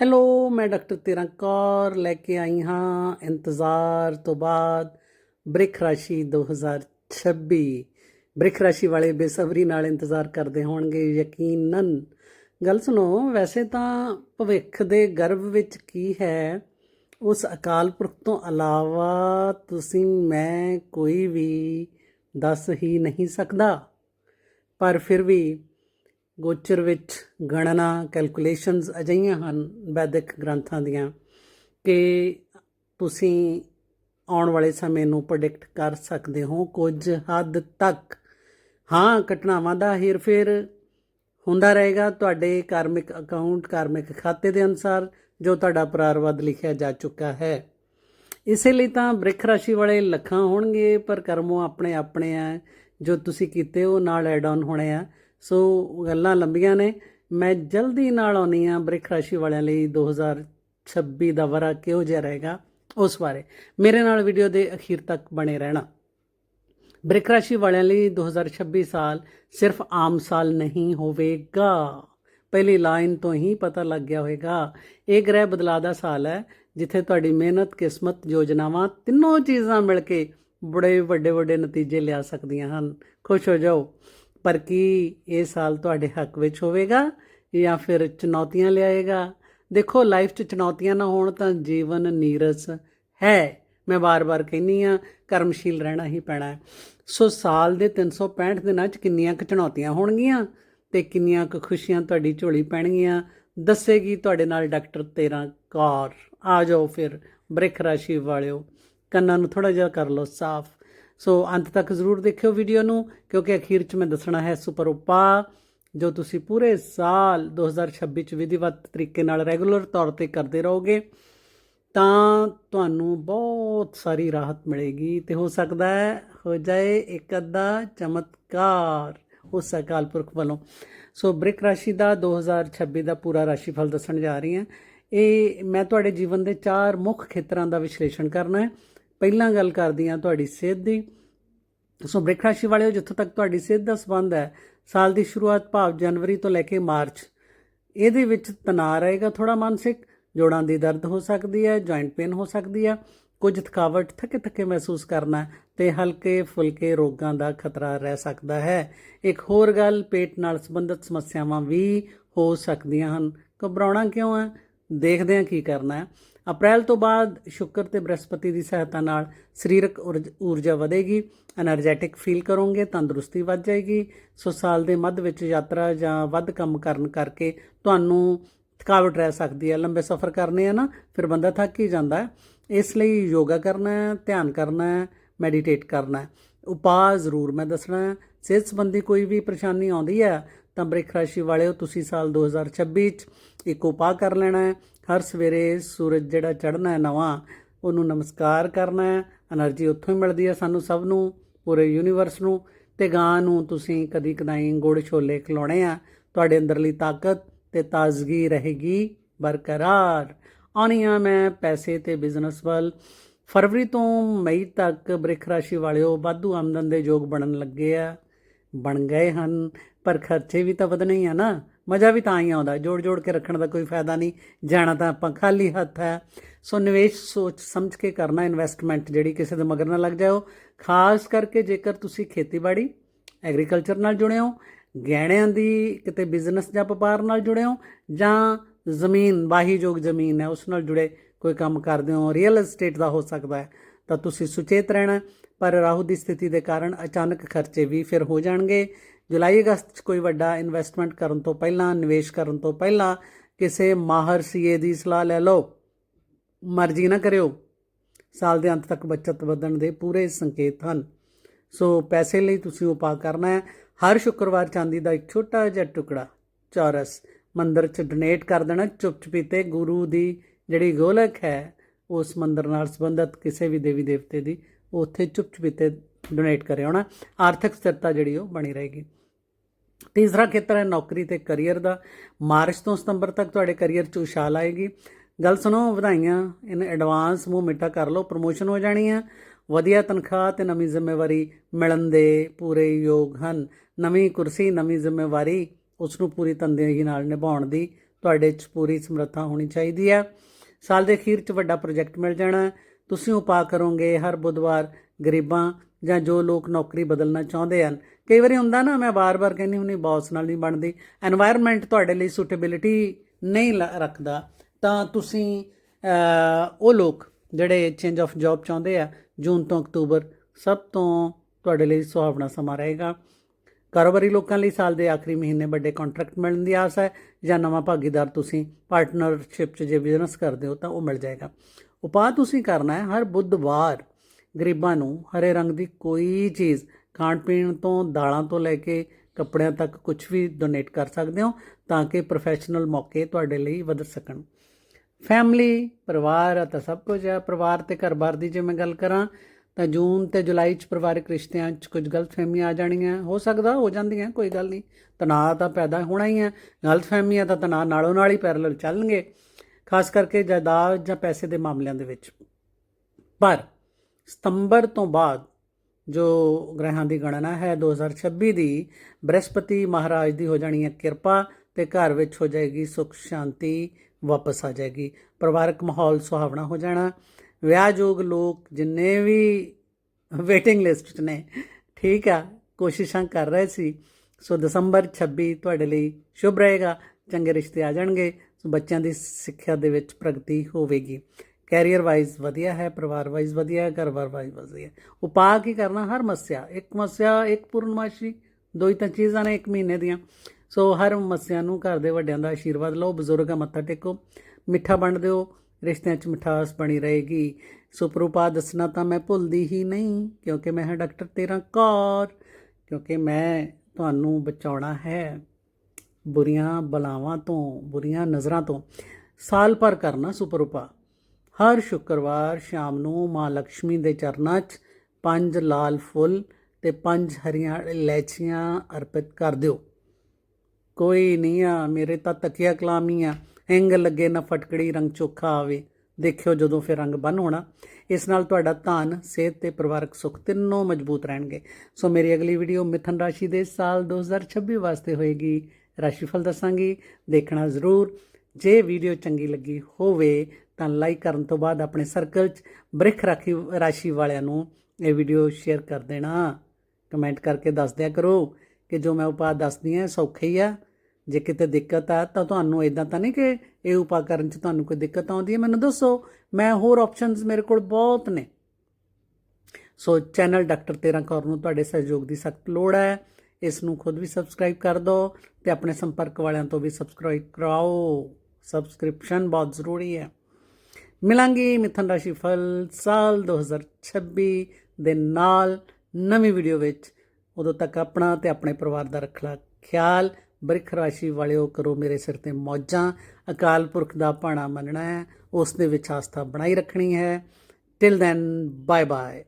Hello, ਮੈਂ doctor ਤੇਰਾ ਕੌਰ ਲੈ ਕੇ ਆਈ ਹਾਂ ਇੰਤਜ਼ਾਰ ਤੋਂ ਬਾਅਦ ਬ੍ਰਿਖ ਰਾਸ਼ੀ 2026 ਬ੍ਰਿਖ ਰਾਸ਼ੀ ਵਾਲੇ ਬੇਸਬਰੀ ਨਾਲ ਇੰਤਜ਼ਾਰ ਕਰਦੇ ਹੋਣਗੇ, ਯਕੀਨਨ। ਗੱਲ ਸੁਣੋ, ਵੈਸੇ ਤਾਂ ਭਵਿੱਖ ਦੇ ਗਰਭ ਵਿੱਚ ਕੀ ਹੈ? ਉਸ ਅਕਾਲ ਪੁਰਖ ਤੋਂ ਇਲਾਵਾ ਤੁਸੀਂ, ਮੈਂ ਕੋਈ ਵੀ ਦੱਸ ਹੀ ਨਹੀਂ ਸਕਦਾ। ਪਰ ਫਿਰ ਵੀ ਗੋਚਰ ਵਿੱਚ ਗਣਨਾ ਕੈਲਕੂਲੇਸ਼ਨਸ ਅਜਿਹੀਆਂ ਹਨ ਵੈਦਿਕ ਗ੍ਰੰਥਾਂ ਦੀਆਂ ਕਿ ਤੁਸੀਂ ਆਉਣ ਵਾਲੇ ਸਮੇਂ ਨੂੰ ਪ੍ਰੈਡਿਕਟ ਕਰ ਸਕਦੇ ਹੋ। ਕੁਝ ਹੱਦ ਤੱਕ ਹਾਂ, ਘਟਨਾਵਾਂ ਦਾ ਹੇਰਫੇਰ ਹੁੰਦਾ ਰਹੇਗਾ। ਤੁਹਾਡੇ ਕਾਰਮਿਕ ਅਕਾਊਂਟ ਕਾਰਮਿਕ ਖਾਤੇ ਦੇ ਅਨੁਸਾਰ ਜੋ ਤੁਹਾਡਾ ਪ੍ਰਾਰਬਧ ਲਿਖਿਆ ਜਾ ਚੁੱਕਾ ਹੈ। ਇਸੇ ਲਈ ਤਾਂ ਬ੍ਰਿਖ ਰਾਸ਼ੀ ਵਾਲੇ ਲੱਖਾਂ ਹੋਣਗੇ, ਪਰ ਕਰਮੋ ਆਪਣੇ ਆਪਣੇ ਆ। ਜੋ ਤੁਸੀਂ ਕੀਤੇ, ਉਹ ਨਾਲ ਐਡ ਆਨ ਹੋਣੇ ਆ। ਸੋ ਗੱਲਾਂ ਲੰਬੀਆਂ ਨੇ। ਮੈਂ ਜਲਦੀ ਨਾਲ ਆਉਣੀ ਆ ਬ੍ਰਿਖ ਰਾਸ਼ੀ ਵਾਲਿਆਂ ਲਈ 2026 ਦਾ ਵਰਾ ਕਿਹੋ ਜਿਹਾ ਰਹੇਗਾ ਉਸ ਬਾਰੇ। ਮੇਰੇ ਨਾਲ ਵੀਡੀਓ ਦੇ ਅਖੀਰ ਤੱਕ ਬਣੇ ਰਹਿਣਾ। ਬ੍ਰਿਕ ਰਾਸ਼ੀ ਵਾਲਿਆਂ ਲਈ 2026 ਸਾਲ ਸਿਰਫ ਆਮ ਸਾਲ ਨਹੀਂ ਹੋਵੇਗਾ। ਪਹਿਲੀ ਲਾਈਨ ਤੋਂ ਹੀ ਪਤਾ ਲੱਗ ਗਿਆ ਹੋਵੇਗਾ। ਇਹ ਗ੍ਰਹਿ ਬਦਲਾਅ ਦਾ ਸਾਲ ਹੈ, ਜਿੱਥੇ ਤੁਹਾਡੀ ਮਿਹਨਤ, ਕਿਸਮਤ, ਯੋਜਨਾਵਾਂ ਤਿੰਨੋਂ ਚੀਜ਼ਾਂ ਮਿਲ ਕੇ ਬੜੇ ਵੱਡੇ ਵੱਡੇ ਨਤੀਜੇ ਲਿਆ ਸਕਦੀਆਂ ਹਨ। ਖੁਸ਼ ਹੋ ਜਾਓ। ਪਰ ਕੀ ਇਹ ਸਾਲ ਤੁਹਾਡੇ ਹੱਕ ਵਿੱਚ ਹੋਵੇਗਾ ਜਾਂ ਫਿਰ ਚੁਣੌਤੀਆਂ ਲਿਆਏਗਾ? ਦੇਖੋ ਲਾਈਫ 'ਚ ਚੁਣੌਤੀਆਂ ਨਾ ਹੋਣ ਤਾਂ ਜੀਵਨ ਨੀਰਸ ਹੈ। ਮੈਂ ਬਾਰ-ਬਾਰ ਕਹਿੰਨੀ ਆ ਕਰਮਸ਼ੀਲ ਰਹਿਣਾ ਹੀ ਪੈਣਾ ਸੋ ਸਾਲ ਦੇ 365 ਦਿਨਾਂ 'ਚ ਕਿੰਨੀਆਂ ਕੁ ਚੁਣੌਤੀਆਂ ਹੋਣਗੀਆਂ ਤੇ ਕਿੰਨੀਆਂ ਕੁ ਖੁਸ਼ੀਆਂ ਤੁਹਾਡੀ ਝੋਲੀ ਪੈਣਗੀਆਂ? ਦੱਸੇਗੀ ਤੁਹਾਡੇ ਨਾਲ ਡਾਕਟਰ ਤੇਰਾ ਕੌਰ। ਆ ਜਾਓ ਫਿਰ, ਬ੍ਰਿਖ ਰਾਸ਼ੀ ਵਾਲਿਓ। ਕੰਨਾਂ ਨੂੰ ਥੋੜਾ ਜਿਹਾ ਕਰ ਲਓ ਸਾਫ਼। ਸੋ ਅੰਤ ਤੱਕ ਜ਼ਰੂਰ ਦੇਖਿਓ ਵੀਡੀਓ ਨੂੰ, ਕਿਉਂਕਿ ਅਖੀਰ 'ਚ ਮੈਂ ਦੱਸਣਾ ਹੈ ਸੁਪਰ ਉਪਾਅ ਜੋ ਤੁਸੀਂ ਪੂਰੇ ਸਾਲ 2026 ਚ ਵਿਧੀਵਤ ਤਰੀਕੇ ਨਾਲ ਰੈਗੂਲਰ ਤੌਰ ਤੇ ਕਰਦੇ ਰਹੋਗੇ, ਤਾਂ ਤੁਹਾਨੂੰ ਬਹੁਤ ਸਾਰੀ ਰਾਹਤ ਮਿਲੇਗੀ। ਤੇ ਹੋ ਸਕਦਾ ਹੈ, ਹੋ ਜਾਏ ਇੱਕ ਅੱਧਾ ਚਮਤਕਾਰ ਉਸ ਅਕਾਲ ਪੁਰਖ ਵੱਲੋਂ। ਸੋ ਬ੍ਰਿਕ ਰਾਸ਼ੀ ਦਾ 2026 ਦਾ ਪੂਰਾ ਰਾਸ਼ੀਫਲ ਦੱਸਣ ਜਾ ਰਹੀ ਹਾਂ। ਇਹ ਮੈਂ ਤੁਹਾਡੇ ਜੀਵਨ ਦੇ ਚਾਰ ਮੁੱਖ ਖੇਤਰਾਂ ਦਾ ਵਿਸ਼ਲੇਸ਼ਣ ਕਰਨਾ ਹੈ। ਪਹਿਲਾਂ ਗੱਲ ਕਰਦੀ ਹਾਂ ਤੁਹਾਡੀ ਸਿਹਤ ਦੀ। ਸੋ ਬ੍ਰਿਕ ਰਾਸ਼ੀ ਵਾਲਿਓ, ਜਿੱਥੋਂ ਤੱਕ ਤੁਹਾਡੀ ਸਿਹਤ ਦਾ ਸੰਬੰਧ ਹੈ, ਸਾਲ ਦੀ ਸ਼ੁਰੂਆਤ ਭਾਵ ਜਨਵਰੀ ਤੋਂ ਲੈ ਕੇ ਮਾਰਚ। ਇਹਦੇ ਵਿੱਚ ਤਣਾਅ ਰਹੇਗਾ ਥੋੜਾ ਮਾਨਸਿਕ, ਜੋੜਾਂ ਦੀ ਦਰਦ ਹੋ ਸਕਦੀ ਹੈ, ਜੁਆਇੰਟ ਪੇਨ ਹੋ ਸਕਦੀ ਹੈ, ਕੁਝ ਥਕਾਵਟ ਥਕੇ ਥਕੇ ਮਹਿਸੂਸ ਕਰਨਾ ਤੇ ਹਲਕੇ ਫੁਲਕੇ ਰੋਗਾਂ ਦਾ ਖਤਰਾ ਰਹਿ ਸਕਦਾ ਹੈ। ਇੱਕ ਹੋਰ ਗੱਲ, ਪੇਟ ਨਾਲ ਸੰਬੰਧਿਤ ਸਮੱਸਿਆਵਾਂ ਵੀ ਹੋ ਸਕਦੀਆਂ ਹਨ। ਘਬਰਾਉਣਾ ਕਿਉਂ ਹੈ? ਦੇਖਦੇ ਹਾਂ ਕੀ ਕਰਨਾ ਹੈ। ਅਪ੍ਰੈਲ ਤੋਂ ਬਾਅਦ ਸ਼ੁੱਕਰ ਤੇ ਬ੍ਰਹਿਸਪਤੀ ਦੀ ਸਹਾਇਤਾ ਨਾਲ ਸਰੀਰਕ ਊਰਜਾ ਵਧੇਗੀ એનર્ਜੈਟਿਕ ਫੀਲ ਕਰੋਗੇ, ਤੰਦਰੁਸਤੀ ਵੱਧ ਜਾਏਗੀ। ਸੋ ਸਾਲ ਦੇ ਮੱਧ ਵਿੱਚ ਯਾਤਰਾ ਜਾਂ ਵੱਧ ਕੰਮ ਕਰਨ ਕਰਕੇ ਤੁਹਾਨੂੰ ਥਕਾਵਟ ਰਹਿ ਸਕਦੀ ਹੈ। ਲੰਬੇ ਸਫ਼ਰ ਕਰਨੇ ਆ ਨਾ, ਫਿਰ ਬੰਦਾ ਥੱਕ ਹੀ ਜਾਂਦਾ ਹੈ। ਇਸ ਲਈ ਯੋਗਾ ਕਰਨਾ ਹੈ, ਧਿਆਨ ਕਰਨਾ ਹੈ ਮੈਡੀਟੇਟ ਕਰਨਾ ਹੈ। ਉਪਾਅ ਜ਼ਰੂਰ ਮੈਂ ਦੱਸਣਾ ਹੈ। ਸਿਹਤ ਸੰਬੰਧੀ ਕੋਈ ਵੀ ਪਰੇਸ਼ਾਨੀ ਆਉਂਦੀ ਹੈ ਤਾਂ ਬ੍ਰਿਖ ਰਾਸ਼ੀ ਵਾਲੇ ਹੋ ਤੁਸੀਂ ਸਾਲ 2026 ਚ ਇੱਕ ਉਪਾਅ ਕਰ ਲੈਣਾ ਹੈ। ਹਰ ਸਵੇਰੇ ਸੂਰਜ ਜਿਹੜਾ ਚੜ੍ਹਨਾ ਹੈ ਨਵਾਂ, ਉਹਨੂੰ ਨਮਸਕਾਰ ਕਰਨਾ ਹੈ। એનર્ਜੀ ਉੱਥੋਂ ਹੀ ਮਿਲਦੀ ਹੈ ਸਾਨੂੰ ਸਭ ਨੂੰ, ਪੂਰੇ ਯੂਨੀਵਰਸ ਨੂੰ। ਤੇ ਗਾਂ ਨੂੰ ਤੁਸੀਂ ਕਦੀ ਕਦਾਈ ਗੁੜ ਛੋਲੇ ਖਿਲਾਉਣੇ ਆ। ਤੁਹਾਡੇ ਅੰਦਰਲੀ ਤਾਕਤ ਤੇ ਤਾਜ਼ਗੀ ਰਹੇਗੀ ਬਰਕਰਾਰ। ਆਉਣੀਆਂ ਮੈਂ ਪੈਸੇ ਤੇ ਬਿਜ਼ਨਸ ਵੱਲ। ਫਰਵਰੀ ਤੋਂ ਮਈ ਤੱਕ ਬ੍ਰਿਖ ਰਾਸ਼ੀ ਵਾਲਿਓ, ਵਾਧੂ ਆਮਦਨ ਦੇ ਯੋਗ ਬਣਨ ਲੱਗੇ ਆ। ਬਣ ਗਏ ਹਨ। ਪਰ ਖਰਚੇ ਵੀ ਤਾਂ ਵਧਣੇ ਹੀ ਆ ਨਾ। ਮਜ਼ਾ ਵੀ ਤਾਂ ਹੀ ਆਉਂਦਾ। ਜੋੜ ਜੋੜ ਕੇ ਰੱਖਣ ਦਾ ਕੋਈ ਫਾਇਦਾ ਨਹੀਂ। ਜਾਣਾ ਤਾਂ ਆਪਾਂ ਖਾਲੀ ਹੱਥ ਹੈ। ਸੋ ਨਿਵੇਸ਼ ਸੋਚ ਸਮਝ ਕੇ ਕਰਨਾ ਇਨਵੈਸਟਮੈਂਟ ਜਿਹੜੀ ਕਿਸੇ ਦੇ ਮਗਰ ਨਾ ਲੱਗ ਜਾਓ। ਖਾਸ ਕਰਕੇ ਜੇਕਰ ਤੁਸੀਂ ਖੇਤੀਬਾੜੀ ਐਗਰੀਕਲਚਰ ਨਾਲ ਜੁੜੇ ਹੋ, ਗਹਿਣਿਆਂ ਦੀ ਕਿਤੇ ਬਿਜ਼ਨਸ ਜਾਂ ਵਪਾਰ ਨਾਲ ਜੁੜੇ ਹੋ, ਜਾਂ ਜ਼ਮੀਨ, ਵਾਹੀਯੋਗ ਜ਼ਮੀਨ ਹੈ, ਉਸ ਨਾਲ ਜੁੜੇ ਕੋਈ ਕੰਮ ਕਰਦੇ ਹੋ ਰੀਅਲ ਏਸਟੇਟ ਦਾ ਹੋ ਸਕਦਾ ਹੈ, ਤਾਂ ਤੁਸੀਂ ਸੁਚੇਤ ਰਹਿਣਾ ਪਰ ਰਾਹੂ ਦੀ ਸਥਿਤੀ ਦੇ ਕਾਰਨ ਅਚਾਨਕ ਖਰਚੇ ਵੀ ਫਿਰ ਹੋ ਜਾਣਗੇ। ਜੁਲਾਈ ਅਗਸਤ 'ਚ ਕੋਈ ਵੱਡਾ ਇਨਵੈਸਟਮੈਂਟ ਕਰਨ ਤੋਂ ਪਹਿਲਾਂ, ਨਿਵੇਸ਼ ਕਰਨ ਤੋਂ ਪਹਿਲਾਂ ਕਿਸੇ ਮਾਹਰ ਸੀਏ ਦੀ ਸਲਾਹ ਲੈ ਲਓ। ਮਰਜ਼ੀ ਨਾ ਕਰਿਓ। ਸਾਲ ਦੇ ਅੰਤ ਤੱਕ ਬਚਤ ਵਧਣ ਦੇ ਪੂਰੇ ਸੰਕੇਤ ਹਨ। ਸੋ ਪੈਸੇ ਲਈ ਤੁਸੀਂ ਉਪਾਅ ਕਰਨਾ ਹੈ। ਹਰ ਸ਼ੁੱਕਰਵਾਰ ਚਾਂਦੀ ਦਾ ਇੱਕ ਛੋਟਾ ਜਿਹਾ ਟੁਕੜਾ, ਚੌਰਸ, ਮੰਦਰ 'ਚ ਡੋਨੇਟ ਕਰ ਦੇਣਾ, ਚੁੱਪ ਚਪੀਤੇ ਗੁਰੂ ਦੀ ਜਿਹੜੀ ਗੋਲਕ ਹੈ, ਉਸ ਮੰਦਰ ਨਾਲ ਸੰਬੰਧਿਤ ਕਿਸੇ ਵੀ ਦੇਵੀ ਦੇਵਤੇ ਦੀ ਉੱਥੇ ਚੁੱਪ ਚਪੀਤੇ ਡੋਨੇਟ ਕਰਿਆ ਹੋਣਾ ਆਰਥਿਕ ਸਥਿਰਤਾ ਜਿਹੜੀ ਉਹ ਬਣੀ ਰਹੇਗੀ। ਤੀਸਰਾ ਖੇਤਰ ਹੈ ਨੌਕਰੀ ਤੇ ਕੈਰੀਅਰ ਦਾ। ਮਾਰਚ ਤੋਂ ਸਤੰਬਰ ਤੱਕ ਤੁਹਾਡੇ ਕੈਰੀਅਰ 'ਚ ਉਛਾਲ ਆਏਗੀ। ਗੱਲ ਸੁਣੋ ਵਧਾਈਆਂ। ਇਨ ਐਡਵਾਂਸ ਮੂੰਹ ਮਿੱਠਾ ਕਰ ਲਓ। ਪ੍ਰਮੋਸ਼ਨ ਹੋ ਜਾਣੀ ਹੈ ਵਧੀਆ ਤਨਖਾਹ ਤੇ ਨਵੀਂ ਜ਼ਿੰਮੇਵਾਰੀ ਮਿਲਣ ਦੇ ਪੂਰੇ ਯੋਗ ਹਨ। ਨਵੀਂ ਕੁਰਸੀ, ਨਵੀਂ ਜ਼ਿੰਮੇਵਾਰੀ ਉਸ ਨੂੰ ਪੂਰੀ ਤੰਦੇਹੀ ਨਾਲ ਨਿਭਾਉਣ ਦੀ ਤੁਹਾਡੇ 'ਚ ਪੂਰੀ ਸਮਰੱਥਾ ਹੋਣੀ ਚਾਹੀਦੀ ਹੈ ਸਾਲ ਦੇ ਅਖੀਰ 'ਚ ਵੱਡਾ ਪ੍ਰੋਜੈਕਟ ਮਿਲ ਜਾਣਾ। ਤੁਸੀਂ ਉਪਾਅ ਕਰੋਗੇ ਹਰ ਬੁੱਧਵਾਰ ਗਰੀਬਾਂ ਜਾਂ ਜੋ ਲੋਕ ਨੌਕਰੀ ਬਦਲਣਾ ਚਾਹੁੰਦੇ ਹਨ। ਕਈ ਵਾਰੀ ਹੁੰਦਾ ਨਾ, ਮੈਂ ਬਾਰ-ਬਾਰ ਕਹਿੰਦੀ ਹੁੰਨੀ ਬੌਸ ਨਾਲ ਨਹੀਂ ਬਣਦੀ। এনवायरमेंट ਤੁਹਾਡੇ ਲਈ ਸੂਟੇਬਿਲਿਟੀ ਨਹੀਂ ਰੱਖਦਾ। ਤਾਂ ਤੁਸੀਂ ਉਹ ਲੋਕ ਜਿਹੜੇ ਚੇਂਜ ਆਫ ਜੌਬ ਚਾਹੁੰਦੇ ਆ, ਜੂਨ ਤੋਂ ਅਕਤੂਬਰ, ਸਭ ਤੋਂ ਤੁਹਾਡੇ ਲਈ ਸੁਹਾਵਣਾ ਸਮਾਂ ਰਹੇਗਾ। ਕਾਰੋਬਾਰੀ ਲੋਕਾਂ ਲਈ ਸਾਲ ਦੇ ਆਖਰੀ ਮਹੀਨੇ ਵੱਡੇ ਕੰਟਰੈਕਟ ਮਿਲਣ ਦੀ ਆਸ ਹੈ, ਜਾਂ ਨਵਾਂ ਭਾਗੀਦਾਰ ਤੁਸੀਂ ਪਾਰਟਨਰਸ਼ਿਪ 'ਚ ਜੇ ਬਿਜ਼ਨਸ ਕਰਦੇ ਹੋ, ਤਾਂ ਉਹ ਮਿਲ ਜਾਏਗਾ। ਉਪਾਅ ਤੁਸੀਂ ਕਰਨਾ ਹੈ, ਹਰ ਬੁੱਧਵਾਰ ਗਰੀਬਾਂ ਨੂੰ ਹਰੇ ਰੰਗ ਦੀ ਕੋਈ ਚੀਜ਼ ਖਾਣ ਪੀਣ ਤੋਂ, ਦਾਲਾਂ ਤੋਂ ਲੈ ਕੇ ਕੱਪੜਿਆਂ ਤੱਕ ਕੁਝ ਵੀ ਡੋਨੇਟ ਕਰ ਸਕਦੇ ਹੋ ਤਾਂ ਕਿ ਪ੍ਰੋਫੈਸ਼ਨਲ ਮੌਕੇ ਤੁਹਾਡੇ ਲਈ ਵਧ ਸਕਣ। ਫੈਮਿਲੀ ਪਰਿਵਾਰ ਆ ਤਾਂ ਸਭ ਕੁਝ ਹੈ। ਪਰਿਵਾਰ ਤੇ ਘਰ-ਬਾਰ ਦੀ ਜੇ ਮੈਂ ਗੱਲ ਕਰਾਂ, ਤਾਂ ਜੂਨ ਤੇ ਜੁਲਾਈ ਚ ਪਰਿਵਾਰਕ ਰਿਸ਼ਤਿਆਂ ਚ ਕੁਝ ਗਲਤਫਹਿਮੀਆਂ ਆ ਜਾਣੀਆਂ। ਹੋ ਸਕਦਾ, ਹੋ ਜਾਂਦੀਆਂ, ਕੋਈ ਗੱਲ ਨਹੀਂ। ਤਣਾਅ ਤਾਂ ਪੈਦਾ ਹੋਣਾ ਹੀ ਹੈ। ਗਲਤਫਹਿਮੀਆਂ ਤਾਂ ਤਣਾਅ ਨਾਲੋਂ ਨਾਲ ਹੀ ਪੈਰਲਲ ਚੱਲਣਗੇ, ਖਾਸ ਕਰਕੇ ਜਾਇਦਾਦ ਜਾਂ ਪੈਸੇ ਦੇ ਮਾਮਲਿਆਂ ਦੇ ਵਿੱਚ। ਪਰ ਸਤੰਬਰ ਤੋਂ ਬਾਅਦ ਜੋ ਗ੍ਰਹਿਾਂ ਦੀ ਗਣਨਾ ਹੈ 2026 ਦੀ, ਬ੍ਰਹਸਪਤੀ ਮਹਾਰਾਜ ਦੀ ਹੋ ਜਾਣੀ ਹੈ ਕਿਰਪਾ ਤੇ ਘਰ ਵਿੱਚ ਹੋ ਜਾਏਗੀ ਸੁਖ, ਸ਼ਾਂਤੀ, ਵਾਪਸ ਆ ਜਾਏਗੀ। ਪਰਿਵਾਰਕ ਮਾਹੌਲ ਸੁਹਾਵਣਾ ਹੋ ਜਾਣਾ। ਵਿਆਹਯੋਗ ਲੋਕ ਜਿੰਨੇ ਵੀ ਵੇਟਿੰਗ ਲਿਸਟ 'ਚ ਨੇ, ਠੀਕ ਆ, ਕੋਸ਼ਿਸ਼ਾਂ ਕਰ ਰਹੇ ਸੀ। ਸੋ ਦਸੰਬਰ 26 ਤੁਹਾਡੇ ਲਈ ਸ਼ੁਭ ਰਹੇਗਾ, ਚੰਗੇ ਰਿਸ਼ਤੇ ਆ ਜਾਣਗੇ, ਸੋ ਬੱਚਿਆਂ ਦੀ ਸਿੱਖਿਆ ਦੇ ਵਿੱਚ ਪ੍ਰਗਤੀ ਹੋਵੇਗੀ। ਕੈਰੀਅਰ ਵਾਈਜ਼ ਵਧੀਆ ਹੈ, ਪਰਿਵਾਰ ਵਾਈਜ਼ ਵਧੀਆ ਹੈ, ਘਰ-ਬਾਰ ਵਾਈਜ਼ ਵਧੀਆ ਉਪਾਅ ਕੀ ਕਰਨਾ ਹਰ ਮੱਸਿਆ, ਇੱਕ ਮੱਸਿਆ, ਇੱਕ ਪੂਰਨਮਾਸ਼ੀ, ਦੋ ਹੀ ਤਾਂ ਚੀਜ਼ਾਂ ਨੇ ਇੱਕ ਮਹੀਨੇ ਦੀਆਂ। ਸੋ ਹਰ ਮੱਸਿਆ ਨੂੰ ਘਰ ਦੇ ਵੱਡਿਆਂ ਦਾ ਆਸ਼ੀਰਵਾਦ ਲਓ, ਬਜ਼ੁਰਗਾਂ ਮੱਥਾ ਟੇਕੋ, ਮਿੱਠਾ ਵੰਡ ਦਿਓ, ਰਿਸ਼ਤਿਆਂ 'ਚ ਮਿਠਾਸ ਬਣੀ ਰਹੇਗੀ। ਸੋ ਪ੍ਰੋਪਾ ਦੱਸਣਾ ਤਾਂ ਮੈਂ ਭੁੱਲਦੀ ਹੀ ਨਹੀਂ, ਕਿਉਂਕਿ ਮੈਂ ਹਾਂ ਡਾਕਟਰ ਤੇਰਾ ਕੌਰ, ਕਿਉਂਕਿ ਮੈਂ ਤੁਹਾਨੂੰ ਬਚਾਉਣਾ ਹੈ ਬੁਰੀਆਂ ਬਲਾਵਾਂ ਤੋਂ, ਬੁਰੀਆਂ ਨਜ਼ਰਾਂ ਤੋਂ। ਸਾਲ ਭਰ ਕਰਨਾ ਸੁਪਰ ਉਪਾਅ ਹਰ ਸ਼ੁੱਕਰਵਾਰ ਸ਼ਾਮ ਨੂੰ ਮਾਂ ਲక్ష్ਮੀ ਦੇ ਚਰਨਾਂ 'ਚ ਪੰਜ ਲਾਲ ਫੁੱਲ ਤੇ ਪੰਜ ਹਰੀਆਂ ਇਲਾਇਚੀਆਂ ਅਰਪਿਤ ਕਰ ਦਿਓ। ਕੋਈ ਨਹੀਂ ਆ, ਮੇਰੇ ਤਾਂ ਤਕੀਆ ਕਲਾਮੀ ਆ। ਹਿੰਗ ਲੱਗੇ ਨਾ ਫਟਕੜੀ ਰੰਗ ਚੋਖਾ ਆਵੇ। ਦੇਖਿਓ ਜਦੋਂ ਫਿਰ ਰੰਗ ਬੰਨ ਹੋਣਾ। ਇਸ ਨਾਲ ਤੁਹਾਡਾ ਧਨ, ਸਿਹਤ ਤੇ ਪਰਿਵਾਰਕ ਸੁੱਖ ਤਿੰਨੋਂ ਮਜ਼ਬੂਤ ਰਹਿਣਗੇ। ਸੋ ਮੇਰੀ ਅਗਲੀ ਵੀਡੀਓ ਮਿਥਨ ਰਾਸ਼ੀ ਦੇ ਸਾਲ 2026 ਵਾਸਤੇ ਹੋਏਗੀ। ਰਾਸ਼ੀਫਲ ਦੱਸਾਂਗੀ, ਦੇਖਣਾ ਜ਼ਰੂਰ। ਜੇ ਵੀਡੀਓ ਚੰਗੀ ਲੱਗੀ ਹੋਵੇ ਤਾਂ ਲਾਈਕ ਕਰਨ ਤੋਂ ਬਾਅਦ ਆਪਣੇ ਸਰਕਲ 'ਚ ਬ੍ਰਿਖ ਰਾਖੀ ਰਾਸ਼ੀ ਵਾਲਿਆਂ ਨੂੰ ਇਹ ਵੀਡੀਓ ਸ਼ੇਅਰ ਕਰ ਦੇਣਾ। ਕਮੈਂਟ ਕਰਕੇ ਦੱਸ ਦਿਆ ਕਰੋ ਕਿ ਜੋ ਮੈਂ ਉਪਾਅ ਦੱਸਦੀ ਹਾਂ ਸੌਖੇ ਹੀ ਆ। ਜੇ ਕਿਤੇ ਦਿੱਕਤ ਆ ਤਾਂ ਤੁਹਾਨੂੰ ਇਦਾਂ ਤਾਂ ਨਹੀਂ ਕਿ ਇਹ ਉਪਾਅ ਕਰਨ 'ਚ ਤੁਹਾਨੂੰ ਕੋਈ ਦਿੱਕਤ ਆਉਂਦੀ ਹੈ। ਮੈਨੂੰ ਦੱਸੋ, ਮੈਂ ਹੋਰ ਆਪਸ਼ਨਸ ਮੇਰੇ ਕੋਲ ਬਹੁਤ ਨੇ। ਸੋ ਚੈਨਲ ਡਾਕਟਰ ਤੇਰਾ ਕੌਰ ਨੂੰ ਤੁਹਾਡੇ ਸਹਿਯੋਗ ਦੀ ਸਖਤ ਲੋੜ ਹੈ। ਇਸ ਨੂੰ ਖੁਦ ਵੀ ਸਬਸਕ੍ਰਾਈਬ ਕਰ ਦਿਓ ਤੇ ਆਪਣੇ ਸੰਪਰਕ ਵਾਲਿਆਂ ਤੋਂ ਵੀ ਸਬਸਕ੍ਰਾਈਬ ਕਰਾਓ। ਸਬਸਕ੍ਰਿਪਸ਼ਨ ਬਹੁਤ ਜ਼ਰੂਰੀ ਹੈ। ਮਿਲਾਂਗੇ ਮਿਥਨ ਰਾਸ਼ੀ ਫਲ ਸਾਲ 2026 ਦੇ ਨਾਲ ਨਵੀਂ ਵੀਡੀਓ ਵਿੱਚ। ਉਦੋਂ ਤੱਕ ਆਪਣਾ ਤੇ ਆਪਣੇ ਪਰਿਵਾਰ ਦਾ ਰੱਖਣਾ ਖਿਆਲ। ਬ੍ਰਿਖ ਰਾਸ਼ੀ ਵਾਲਿਓ, ਕਰੋ ਮੇਰੇ ਸਿਰ ਤੇ ਮੌਜਾਂ। ਅਕਾਲ ਪੁਰਖ ਦਾ ਭਾਣਾ ਮੰਨਣਾ ਹੈ। ਉਸ ਦੇ ਵਿੱਚ ਆਸਥਾ ਬਣਾਈ ਰੱਖਣੀ ਹੈ। Till then bye bye